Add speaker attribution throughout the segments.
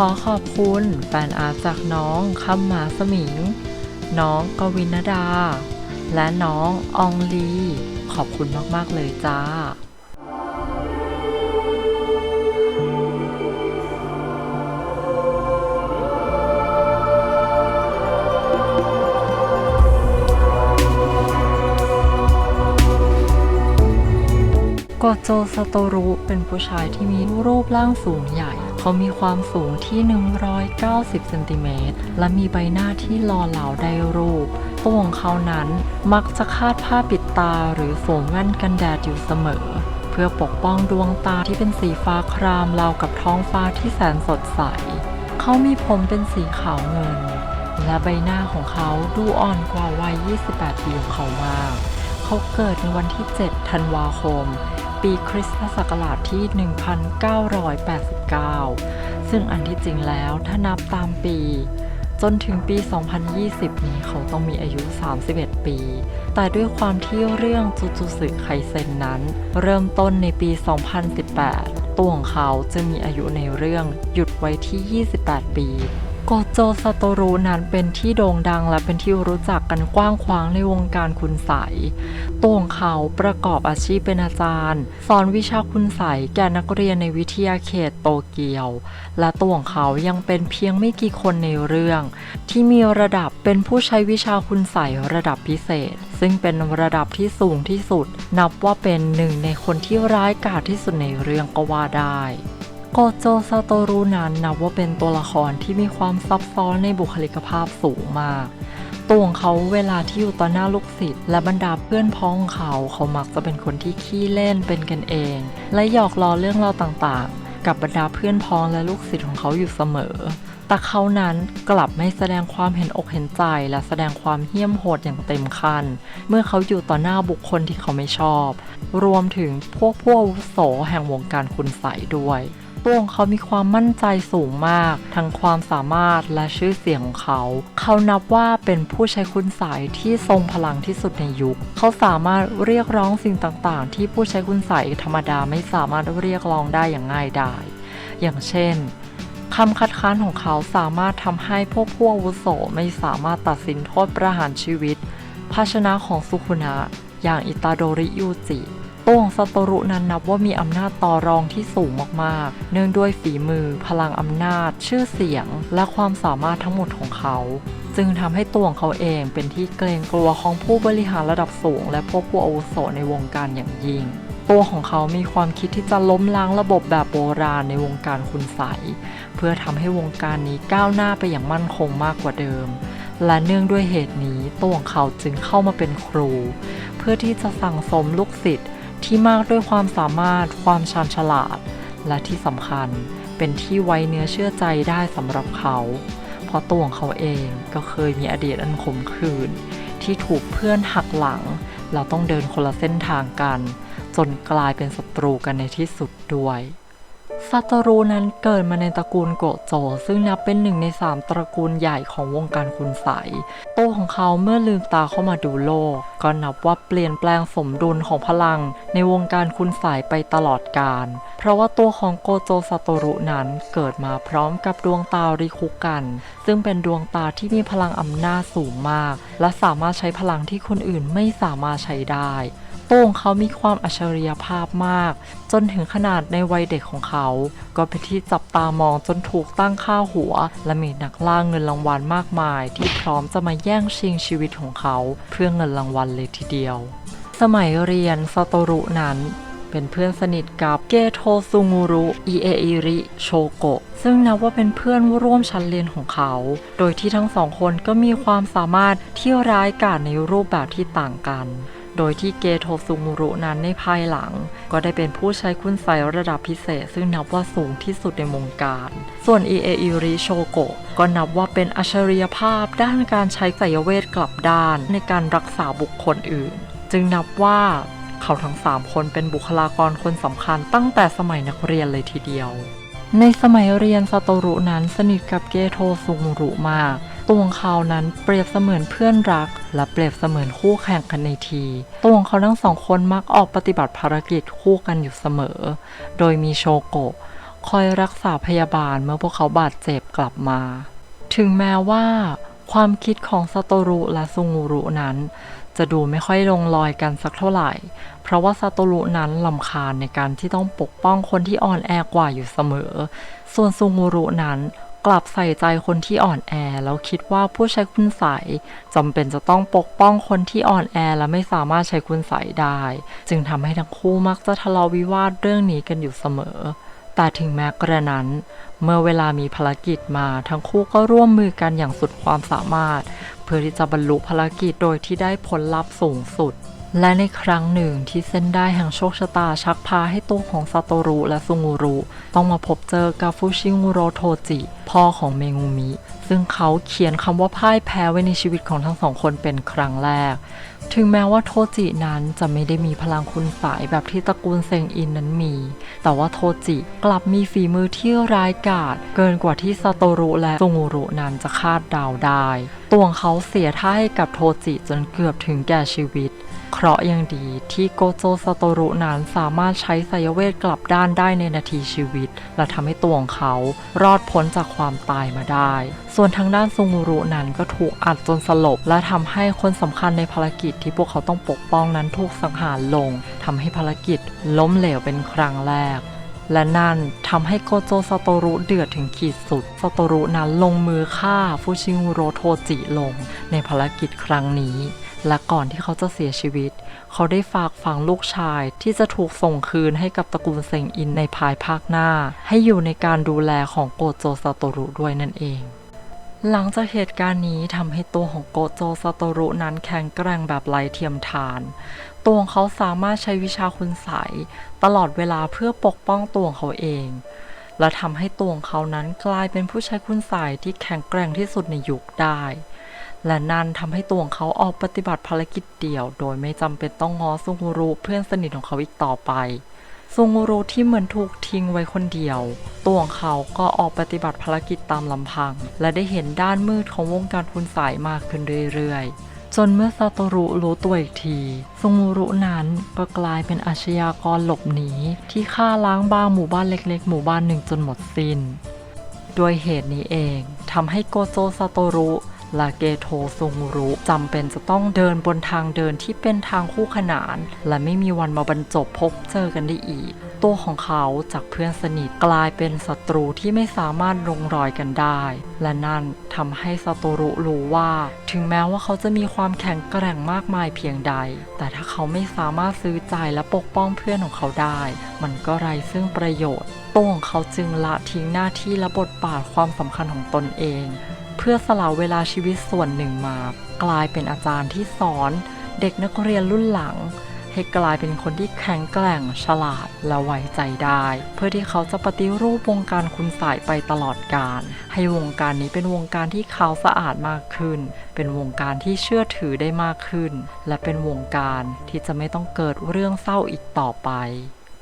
Speaker 1: ขอขอบคุณแฟนอาร์ตจากน้องคำหมาสมิง น้องกวินดา และน้องอองลี ขอบคุณมากๆเลยจ้าโกโจสโตรุเป็นผู้ชายที่มีรูปร่างสูงใหญ่ เขามีความสูงที่ 190เซนติเมตรและมีใบหน้าที่หล่อเหลาได้รูป ตัวของเขานั้นมักจะคาดผ้าปิดตาหรือสวมแว่นกันแดดอยู่เสมอ เพื่อปกป้องดวงตาที่เป็นสีฟ้าครามราวกับท้องฟ้าที่แสนสดใส เขามีผมเป็นสีขาวเงิน และใบหน้าของเขาดูอ่อนกว่าวัย 28 ปีของเขามาก เขาเกิดในวันที่ 7 ธันวาคม ปีคริสตศักราชที่ 1989 ซึ่งอันที่จริงแล้วถ้านับตามปี จนถึงปี 2020 นี้เขาต้องมีอายุ 31 ปี แต่ด้วยความที่เรื่องจูจูสึไคเซนนั้น เริ่มต้นในปี 2018 ตัวของเขาจะมีอายุในเรื่องหยุดไว้ที่ 28 ปี โกโจซาโตรุนั้นเป็นที่โด่งดังและเป็นที่รู้จักกันกว้างขวางในวงการคุณใสตัวของเขาประกอบอาชีพเป็นอาจารย์ สอนวิชาคุณใสแก่นักเรียนในวิทยาเขตโตเกียว และตัวของเขายังเป็นเพียงไม่กี่คนในเรื่อง ที่มีระดับเป็นผู้ใช้วิชาคุณใสระดับพิเศษ ซึ่งเป็นระดับที่สูงที่สุด นับว่าเป็นหนึ่งในคนที่ร้ายกาจที่สุดในเรื่องก็ว่าได้ โกโจซาโตรุนั้นนับว่าเป็นตัวละครที่มีความซับซ้อนในบุคลิกภาพสูงมาก ตัวของเขาเวลาที่อยู่ต่อหน้าลูกศิษย์และบรรดาเพื่อนพ้องเขา เขามักจะเป็นคนที่ขี้เล่นเป็นกันเอง และหยอกล้อเรื่องราวต่างๆ กับบรรดาเพื่อนพ้องและลูกศิษย์ของเขาอยู่เสมอ แต่เขานั้นกลับไม่แสดงความเห็นอกเห็นใจ และแสดงความเหี้ยมโหดอย่างเต็มคัน เมื่อเขาอยู่ต่อหน้าบุคคลที่เขาไม่ชอบ รวมถึงพวกผู้อาวุโสแห่งวงการคุณใสด้วย วงเขามีความมั่นใจสูงมาก ทั้งความสามารถและชื่อเสียงของเขา เขานับว่าเป็นผู้ใช้คุณสายที่ทรงพลังที่สุดในยุค เขาสามารถเรียกร้องสิ่งต่างๆ ที่ผู้ใช้คุณสายธรรมดาไม่สามารถเรียกร้องได้อย่างง่ายดายอย่างเช่นคำคัดค้านของเขาสามารถทำให้พวกผู้อาวุโสไม่สามารถตัดสินโทษประหารชีวิต ภาชนะของสุคุนะอย่างอิตาโดริยูจิ ตัวของซาโตรุนั้นนับว่ามีอำนาจต่อรองที่สูงมากๆ เนื่องด้วยฝีมือ พลังอำนาจ ชื่อเสียง และความสามารถทั้งหมดของเขา จึงทำให้ตัวของเขาเองเป็นที่เกรงกลัวของผู้บริหารระดับสูง และพวกผู้อาวุโสในวงการอย่างยิ่งตัวของเขามีความคิดที่จะล้มล้างระบบแบบโบราณในวงการคุณใสเพื่อทำให้วงการนี้ก้าวหน้าไปอย่างมั่นคงมากกว่าเดิม และเนื่องด้วยเหตุนี้ตัวของเขาจึงเข้ามาเป็นครู เพื่อที่จะสั่งสมลูกศิษย์ ที่มากด้วยความสามารถ ความชาญฉลาด และที่สำคัญเป็นที่ไว้เนื้อเชื่อใจได้สำหรับเขา เพราะตัวของเขาเองก็เคยมีอดีตอันขมขื่นที่ถูกเพื่อนหักหลัง เราต้องเดินคนละเส้นทางกัน จนกลายเป็นศัตรูกันในที่สุดด้วย ซาโตรุนั้นเกิดมาในตระกูลโกโจ ซึ่งนับเป็นหนึ่งในสามตระกูลใหญ่ของวงการคุณใสตัวของเขาเมื่อลืมตาเข้ามาดูโลก ก็นับว่าเปลี่ยนแปลงสมดุลของพลัง ในวงการคุณใสยไปตลอดกาลเพราะว่าตัวของโกโจซาโตรุนั้นเกิดมาพร้อมกับดวงตาริคุกัน ซึ่งเป็นดวงตาที่มีพลังอำนาจสูงมาก และสามารถใช้พลังที่คนอื่นไม่สามารถใช้ได้ ตัวของเขามีความอัจฉริยภาพมาก จนถึงขนาดในวัยเด็กของเขา ก็เป็นที่จับตามองจนถูกตั้งค่าหัว และมีนักล่าเงินรางวัลมากมาย ที่พร้อมจะมาแย่งชิงชีวิตของเขาเพื่อเงินรางวัลเลยทีเดียว สมัยเรียนซาโตรุนั้นเป็นเพื่อนสนิทกับเกโทซุงูรุอิเออิริโชโกะซึ่งนับว่าเป็นเพื่อนร่วมชั้นเรียนของเขา โดยที่ทั้งสองคนก็มีความสามารถที่ร้ายกาจในรูปแบบที่ต่างกัน โดยที่เกโทซุงูรุนั้นในภายหลัง ก็ได้เป็นผู้ใช้คุณไสระดับพิเศษ ซึ่งนับว่าสูงที่สุดในวงการ ส่วนอิเออิริโชโกะก็นับว่าเป็นอัจฉริยภาพด้านการใช้ไสยเวทกลับด้านในการรักษาบุคคลอื่น จึงนับว่าเขาทั้ง 3 คนเป็นบุคลากรคนสำคัญตั้งแต่สมัยนักเรียนเลยทีเดียว ในสมัยเรียนซาโตรุนั้นสนิทกับเกโทซุงรุมาก ตัวของเขานั้นเปรียบเสมือนเพื่อนรัก และเปรียบเสมือนคู่แข่งกันในทีตัวของเขาทั้งสองคนมักออกปฏิบัติภารกิจคู่กันอยู่เสมอ โดยมีโชโกะคอยรักษาพยาบาลเมื่อพวกเขาบาดเจ็บกลับมา ถึงแม้ว่า ความคิดของซาโตรุและซุงูรุนั้น จะดูไม่ค่อยลงรอยกันสักเท่าไหร่ เพราะว่าซาโตรุนั้นลำคาญในการที่ต้องปกป้องคนที่อ่อนแอกว่าอยู่เสมอ ส่วนซุงูรุนั้น กลับใส่ใจคนที่อ่อนแอ แล้วคิดว่าผู้ใช้คุณใสยจำเป็นจะต้องปกป้องคนที่อ่อนแอและไม่สามารถใช้คุณใสได้ จึงทำให้ทั้งคู่มักจะทะเลาะวิวาทเรื่องนี้กันอยู่เสมอ แต่ถึงแม้กระนั้น เมื่อเวลามีภารกิจมาทั้งคู่ก็ร่วมมือกันอย่างสุดความสามารถ เพื่อที่จะบรรลุภารกิจโดยที่ได้ผลลัพธ์สูงสุด และในครั้งหนึ่งที่เส้นได้แห่งโชคชะตาชักพาให้ตัวของซาโตรุและซุงูรุต้องมาพบเจอกับฟุชิงูโรโทจิ พ่อของเมงูมิ ซึ่งเขาเขียนคำว่าพ่ายแพ้ไว้ในชีวิตของทั้งสองคนเป็นครั้งแรก ถึงแม้ว่าโทจินั้นจะไม่ได้มีพลังคุณสายแบบที่ตระกูลเซงอินนั้นมี แต่ว่าโทจิกลับมีฝีมือที่ร้ายกาจเกินกว่าที่ซาโตรุและซุงูรุนั้นจะคาดเดาได้ตัวของเขาเสียท่าให้กับโทจิจนเกือบถึงแก่ชีวิต เคราะห์ยังดีที่โกโจซาโตรุนั้นสามารถใช้สายเวทกลับด้านได้ในนาทีชีวิต และทำให้ตัวของเขารอดพ้นจากความตายมาได้ ส่วนทางด้านซุงูรุนั้นก็ถูกอัดจนสลบ และทำให้คนสำคัญในภารกิจที่พวกเขาต้องปกป้องนั้นถูกสังหารลงทำให้ภารกิจล้มเหลวเป็นครั้งแรก และนั่นทำให้โกโจซาโตรุเดือดถึงขีดสุดซาโตรุนั้นลงมือฆ่าฟูชิงูโรโทจิลง ในภารกิจครั้งนี้ และก่อนที่เขาจะเสียชีวิต เขาได้ฝากฝังลูกชายที่จะถูกส่งคืนให้กับตระกูลเซงอินในภายภาคหน้า ให้อยู่ในการดูแลของโกโจซาโตรุด้วยนั่นเอง หลังจากเหตุการณ์นี้ทำให้ตัวของโกโจซาโตรุนั้นแข็งแกร่งแบบไร้เทียมทาน ตัวของเขาสามารถใช้วิชาคุณใสยตลอดเวลาเพื่อปกป้องตัวของเขาเอง และทำให้ตัวเขานั้นกลายเป็นผู้ใช้คุณใสยที่แข็งแกร่งที่สุดในยุคได้ และนั่นทำให้ตัวเขาออกปฏิบัติภารกิจเดี่ยว โดยไม่จำเป็นต้องง้อซุงูรุเพื่อนสนิทของเขาอีกต่อไป ซุงูรุที่เหมือนถูกทิ้งไว้คนเดียว ตัวของเขาก็ออกปฏิบัติภารกิจตามลำพัง และได้เห็นด้านมืดของวงการคุณสายมากขึ้นเรื่อยๆ จนเมื่อซาโตรุรู้ตัวอีกทีซงูรุนั้นก็กลายเป็นอาชญากรหลบหนี ที่ฆ่าล้างบ้างหมู่บ้านเล็กๆ หมู่บ้านหนึ่งจนหมดสิน้น ด้วยเหตุนี้เองทำให้โกโจซาโตรุ ละเกโทซุงรุจำเป็นจะต้องเดินบนทางเดินที่เป็นทางคู่ขนาน และไม่มีวันมาบรรจบพบเจอกันได้อีก ตัวของเขาจากเพื่อนสนิทกลายเป็นศัตรูที่ไม่สามารถลงรอยกันได้ และนั่นทำให้ซาโตรุรู้ว่า ถึงแม้ว่าเขาจะมีความแข็งแกร่งมากมายเพียงใด แต่ถ้าเขาไม่สามารถซื้อใจและปกป้องเพื่อนของเขาได้ มันก็ไร้ซึ่งประโยชน์ตัวของเขาจึงละทิ้งหน้าที่และบทบาทความสำคัญของตนเอง เพื่อสละเวลาชีวิตส่วนหนึ่งมา กลายเป็นอาจารย์ที่สอนเด็กนักเรียนรุ่นหลัง ให้กลายเป็นคนที่แข็งแกร่งฉลาดและไว้ใจได้ เพื่อที่เขาจะปฏิรูปวงการคุณสายไปตลอดกาลให้วงการนี้เป็นวงการที่ขาวสะอาดมากขึ้น เป็นวงการที่เชื่อถือได้มากขึ้น และเป็นวงการที่จะไม่ต้องเกิดเรื่องเศร้าอีกต่อไป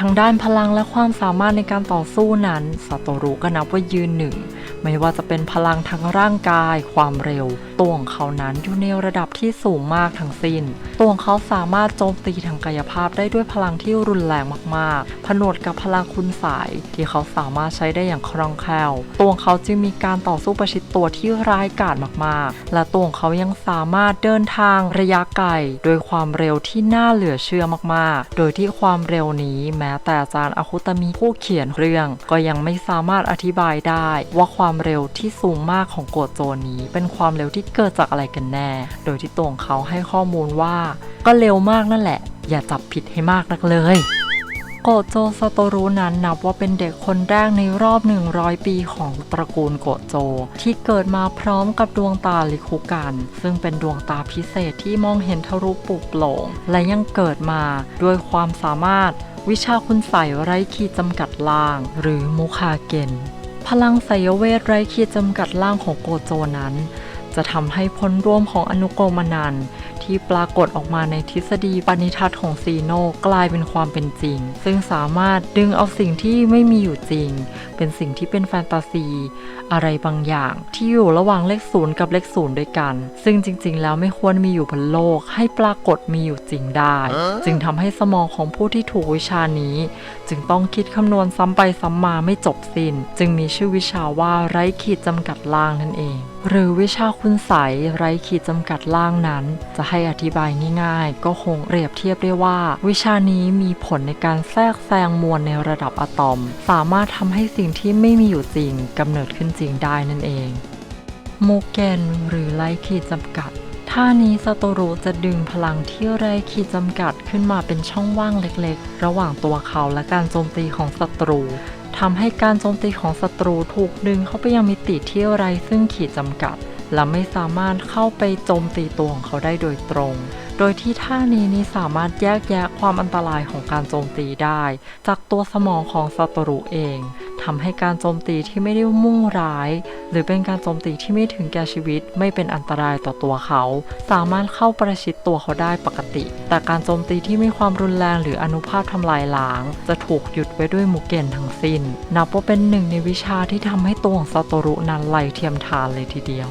Speaker 1: ทางด้านพลังและความสามารถในการต่อสู้นั้นซาโตรุก็นับว่ายืนหนึ่ง ไม่ว่าจะเป็นพลังทางร่างกาย ความเร็ว ตัวของเขานั้นอยู่ในระดับที่สูงมากทั้งสิ้น ตัวของเขาสามารถโจมตีทางกายภาพได้ด้วยพลังที่รุนแรงมากๆ ผนวกกับพลังคุณสายที่เขาสามารถใช้ได้อย่างคล่องแคล่ว ตัวของเขาจึงมีการต่อสู้ประชิดตัวที่ร้ายกาจมากๆ และตัวของเขายังสามารถเดินทางระยะไกลโดยความเร็วที่น่าเหลือเชื่อมากๆ โดยที่ความเร็วนี้แม้แต่อาจารย์อาคุตามิผู้เขียนเรื่องก็ยังไม่สามารถอธิบายได้ว่าความเร็วที่สูงมากของโกโจนี้ เป็นความเร็วที่เกิดจากอะไรกันแน่ โดยที่ตัวของเขาให้ข้อมูลว่า ก็เร็วมากนั่นแหละ อย่าจับผิดให้มากนักเลยโกโจซาโตรุนั้นนับว่าเป็นเด็กคนแรกในรอบ 100 ปีของตระกูลโกโจ ที่เกิดมาพร้อมกับดวงตาลิคุกัน ซึ่งเป็นดวงตาพิเศษที่มองเห็นทะลุปลุกโปร่งและยังเกิดมาด้วยความสามารถ วิชาคุณใส่ไร้ขีดจำกัดล่าง หรือมุคาเกนพลังไสยเวทไร้ขีดจำกัดล่างของโกโจนั้น จะทำให้ผลร่วมของอนุโกมนัน ที่ปรากฏออกมาในทฤษฎีปณิทัศน์ของซีโนกลายเป็นความเป็นจริง ซึ่งสามารถดึงเอาสิ่งที่ไม่มีอยู่จริง เป็นสิ่งที่เป็นแฟนตาซี อะไรบางอย่าง ที่อยู่ระหว่างเลขศูนย์กับเลขศูนย์ด้วยกัน ซึ่งจริง ๆ แล้วไม่ควรมีอยู่บนโลก ให้ปรากฏมีอยู่จริงได้ จึงทำให้สมองของผู้ที่ถูกวิชานี้ จึงต้องคิดคำนวณซ้ำไปซ้ำมาไม่จบสิน้น จึงมีชื่อวิชาว่าไร้ขีดจำกัดล่างนั่นเอง หรือวิชาคุณใสไร้ขีดจำกัดล่างนั้น จะให้อธิบายง่ายๆ ก็คงเปรียบเทียบได้ว่า วิชานี้มีผลในการแทรกแซงมวลในระดับอะตอม สามารถทำให้สิ่งที่ไม่มีอยู่จริงกำเนิดขึ้นจริงได้นั่นเองโมเกนหรือไร้ขีดจำกัดท่านี้ซาโตรุจะดึงพลังที่ไร้ขีดจำกัดขึ้นมาเป็นช่องว่างเล็กๆ ระหว่างตัวเขาและการโจมตีของศัตรู ทำให้การโจมตีของศัตรูถูกดึงเข้าไปยังมิติที่ไร้ซึ่งขีดจำกัด และไม่สามารถเข้าไปโจมตีตัวของเขาได้โดยตรง โดยที่ท่านี้นี้สามารถแยกแยะความอันตรายของการโจมตีได้ จากตัวสมองของศัตรูเอง ทำให้การโจมตีที่ไม่ได้มุ่งร้าย หรือเป็นการโจมตีที่ไม่ถึงแก่ชีวิต ไม่เป็นอันตรายต่อตัวเขา สามารถเข้าประชิดตัวเขาได้ปกติ แต่การโจมตีที่มีความรุนแรงหรืออนุภาพทำลายล้าง จะถูกหยุดไว้ด้วยมุกเกนทั้งสิ้น นับว่าเป็นหนึ่งในวิชาที่ทำให้ตัวของซาโตรุนั้นไหลเทียมทานเลยทีเดียว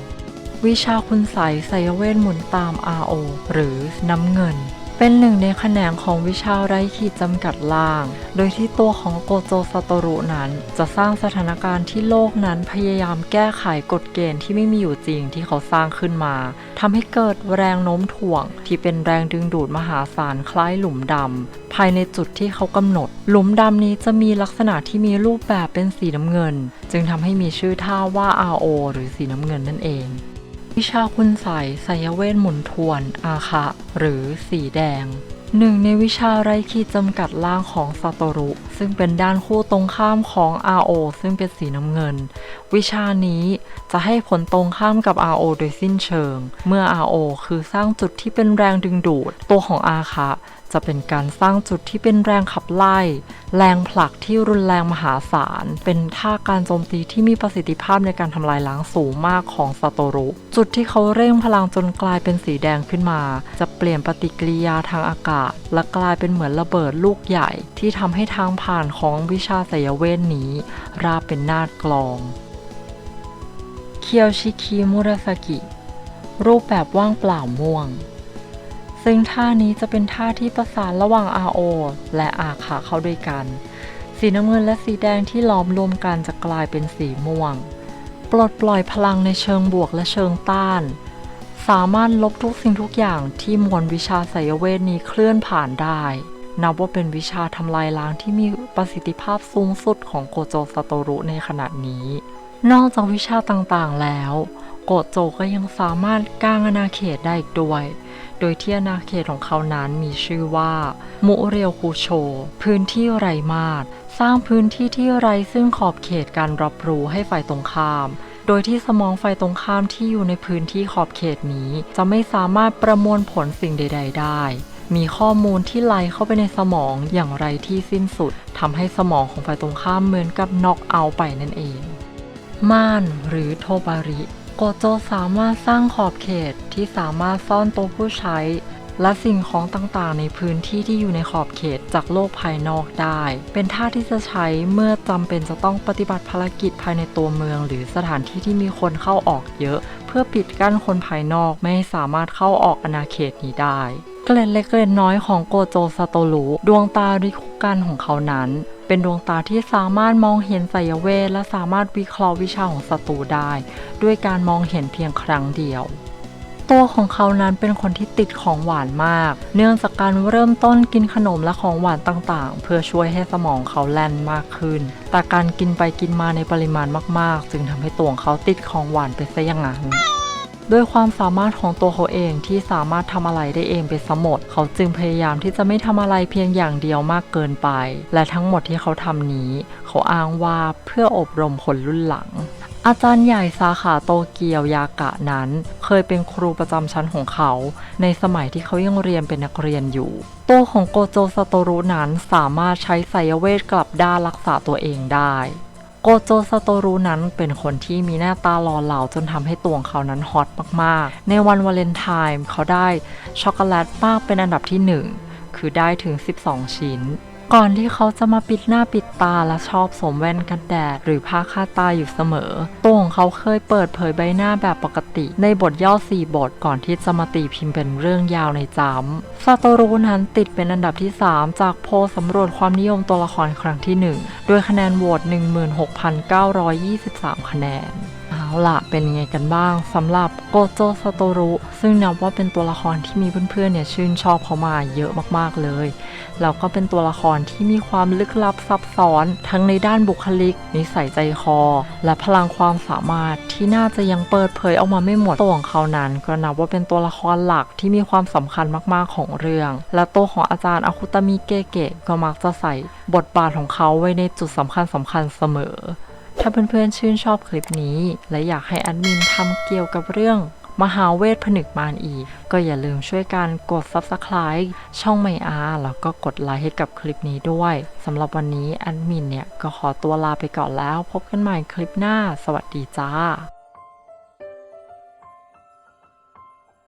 Speaker 1: วิชาคุณใสไสยเวทหมุนตาม RO หรือน้ำเงิน เป็นหนึ่งในแขนงของวิชาไร้ขีดจำกัดล่าง โดยที่ตัวของโกโจซาโตรุนั้น จะสร้างสถานการณ์ที่โลกนั้นพยายามแก้ไขกฎเกณฑ์ที่ไม่มีอยู่จริงที่เขาสร้างขึ้นมาทำให้เกิดแรงโน้มถ่วง ที่เป็นแรงดึงดูดมหาศาลคล้ายหลุมดำภายในจุดที่เขากำหนด หลุมดำนี้จะมีลักษณะที่มีรูปแบบเป็นสีน้ำเงิน จึงทำให้มีชื่อท่าว่า RO หรือสีน้ำเงินนั่นเอง วิชาคุณใสไสยเวทหมุนทวน อาคะ หรือสีแดงหนึ่งในวิชาไร้ขีดจำกัดล่างของซาโตรุซึ่งเป็นด้านคู่ตรงข้ามของ RO ซึ่งเป็นสีน้ำเงิน วิชานี้จะให้ผลตรงข้ามกับ RO โดยสิ้นเชิง เมื่อ RO คือสร้างจุดที่เป็นแรงดึงดูด ตัวของอาคะจะเป็นการสร้างจุดที่เป็นแรงขับไล่ แรงผลักที่รุนแรงมหาศาล เป็นท่าการโจมตีที่มีประสิทธิภาพในการทำลายล้างสูงมากของซาโตรุ จุดที่เขาเร่งพลังจนกลายเป็นสีแดงขึ้นมา จะเปลี่ยนปฏิกิริยาทางอากาศ และกลายเป็นเหมือนระเบิดลูกใหญ่ที่ทำให้ทางผานของวิชาสยเวทนี้ ราบเป็นนาดกลอง เคียวชิคิมุราสกิ รูปแบบว่างเปล่าม่วง ซึ่งท่านี้จะเป็นท่าที่ประสานระหว่าง RO และอาขาเข้าด้วยกัน สีน้ำเงินและสีแดงที่ล้อมรวมกันจะกลายเป็นสีม่วง ปลดปล่อยพลังในเชิงบวกและเชิงต้าน สามารถลบทุกสิ่งทุกอย่างที่มวลวิชาไสยเวทนี้เคลื่อนผ่านได้ นับว่าเป็นวิชาทำลายล้างที่มีประสิทธิภาพสูงสุดของโกโจซาโตรุในขณะนี้ นอกจากวิชาต่างๆแล้ว โกโจก็ยังสามารถก้างอาณาเขตได้อีกด้วย โดยที่อาณาเขตของเขานั้นมีชื่อว่า มุเรียวคูโช พื้นที่ไรมาดสร้างพื้นที่ที่ไรซึ่งขอบเขตการรับรู้ให้ฝ่ายตรงข้ามโดยที่สมองฝ่ายตรงข้ามที่อยู่ในพื้นที่ขอบเขตนี้ จะไม่สามารถประมวลผลสิ่งใด ๆ ได้ มีข้อมูลที่ไหลเข้าไปในสมองอย่างไรที่สิ้นสุดทำให้สมองของฝ่ายตรงข้ามเหมือนกับน็อกเอาไปนั่นเอง ม่านหรือโทบาริโกโจสามารถสร้างขอบเขตที่สามารถซ่อนตัวผู้ใช้ และสิ่งของต่างๆ ในพื้นที่ที่อยู่ในขอบเขตจากโลกภายนอกได้ เป็นท่าที่จะใช้เมื่อจำเป็นจะต้องปฏิบัติภารกิจภายในตัวเมือง หรือสถานที่ที่มีคนเข้าออกเยอะ เพื่อปิดกั้นคนภายนอกไม่ให้สามารถเข้าออกอาณาเขตนี้ได้ เกล็ดเล็กเกล็ดน้อยของโกโจซาโตรุดวงตาริคุกันของเขานั้น เป็นดวงตาที่สามารถมองเห็นไสยเวทและสามารถวิเคราะห์วิชาของศัตรูได้ ด้วยการมองเห็นเพียงครั้งเดียว ตัวของเขานั้นเป็นคนที่ติดของหวานมาก เนื่องจากการเริ่มต้นกินขนมและของหวานต่างๆ เพื่อช่วยให้สมองเขาแล่นมากขึ้น แต่การกินไปกินมาในปริมาณมากๆ จึงทำให้ตัวของเขาติดของหวานไปซะอย่างนั้น ด้วยความสามารถของตัวเขาเองที่สามารถทำอะไรได้เองไปสมด เขาจึงพยายามที่จะไม่ทำอะไรเพียงอย่างเดียวมากเกินไป และทั้งหมดที่เขาทำนี้ เขาอ้างว่าเพื่ออบรมคนรุ่นหลังอาจารย์ใหญ่สาขาโตเกียวยากะนั้น เคยเป็นครูประจำชั้นของเขา ในสมัยที่เขายังเรียนเป็นนักเรียนอยู่ ตัวของโกโจสโตรุนั้นสามารถใช้ไสยเวทกลับด้านรักษาตัวเองได้ โกโจซาโตรุนั้นเป็นคนที่มีหน้าตาหล่อเหลาจนทำให้ตัวของเขานั้นฮอตมากๆ ในวันวาเลนไทน์เขาได้ช็อกโกแลตมากเป็นอันดับที่ 1 คือได้ถึง 12 ชิ้น ก่อนที่เขาจะมาปิดหน้าปิดตาและชอบสวมแว่นกันแดด หรือผ้าคาดตาอยู่เสมอ ตัวของเขาเคยเปิดเผยใบหน้าแบบปกติ ในบทย่อ4บทก่อนที่จะมาตีพิมพ์เป็นเรื่องยาวในจำซาโตรุนั้นติดเป็นอันดับที่ 3 จากโพลสำรวจความนิยมตัวละครครั้งที่ 1 ด้วยคะแนนโหวต16,923 คะแนน ละเป็นยังไงกันบ้างสำหรับโกโจซาโตรุซึ่งนับว่าเป็นตัวละครที่มีเพื่อนๆเนี่ยชื่นชอบเขามาเยอะมากๆเลย แล้วก็เป็นตัวละครที่มีความลึกลับซับซ้อน ทั้งในด้านบุคลิก นิสัยใจคอ และพลังความสามารถที่น่าจะยังเปิดเผยออกมาไม่หมดตัวของเขานั้น ก็นับว่าเป็นตัวละครหลักที่มีความสำคัญมากๆของเรื่อง และตัวของอาจารย์อาคุตามิเกเกะก็มักจะใส่บทบาทของเขาไว้ในจุดสำคัญสำคัญเสมอ ถ้าเพื่อนๆชื่นชอบคลิปนี้ และอยากให้แอดมินทำเกี่ยวกับเรื่องมหาเวทผนึกมารอีก ก็อย่าลืมช่วยกันกด Subscribe ช่องไมอาแล้วก็กดไลค์ให้กับคลิปนี้ด้วยสำหรับวันนี้แอดมินเนี่ย ก็ขอตัวลาไปก่อนแล้ว พบกันใหม่คลิปหน้า สวัสดีจ้า